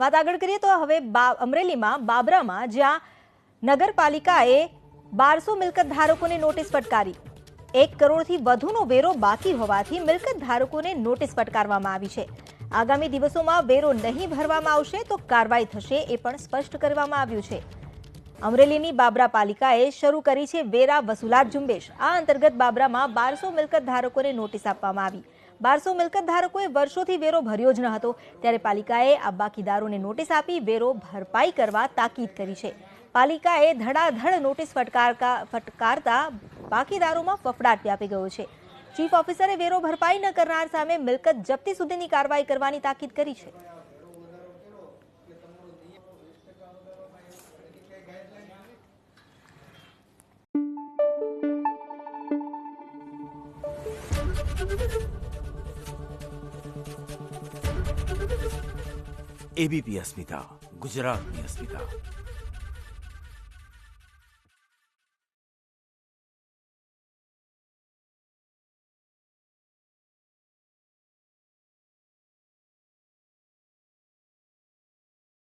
વાત આગળ કરીએ તો હવે અમરેલીમાં, બાબરામાં, જ્યાં નગરપાલિકાએ બારસો મિલકત ધારકોને નોટિસ ફટકારી. એક કરોડથી વધુનો વેરો બાકી હોવાથી મિલકત ધારકોને નોટિસ ફટકારવામાં આવી છે. આગામી દિવસોમાં વેરો નહીં ભરવામાં આવશે તો કાર્યવાહી થશે એ પણ સ્પષ્ટ કરવામાં આવ્યું છે. અમરેલીની બાબરા પાલિકાએ શરૂ કરી છે વેરા વસૂલાત ઝુંબેશ. આ અંતર્ગત બાબરામાં બારસો મિલકત ધારકોને નોટિસ આપવામાં આવી. બારસો મિલકત ધારકોએ વર્ષોથી વેરો ભર્યો જ ન હતો. ત્યારે પાલિકાએ આ બાકીદારોને નોટિસ આપી વેરો ભરપાઈ કરવા તાકીદ કરી છે. પાલિકાએ ધડાધડ નોટિસ ફટકારકા, ફટકારતા બાકીદારોમાં ફફડાટ વ્યાપી ગયો છે. ચીફ ઓફિસરે વેરો ભરપાઈ ન કરનાર સામે મિલકત જપ્તી સુધીની કાર્યવાહી કરવાની તાકીદ કરી છે. એબીપી અસ્મિતા ગુજરાતની અસ્મિતા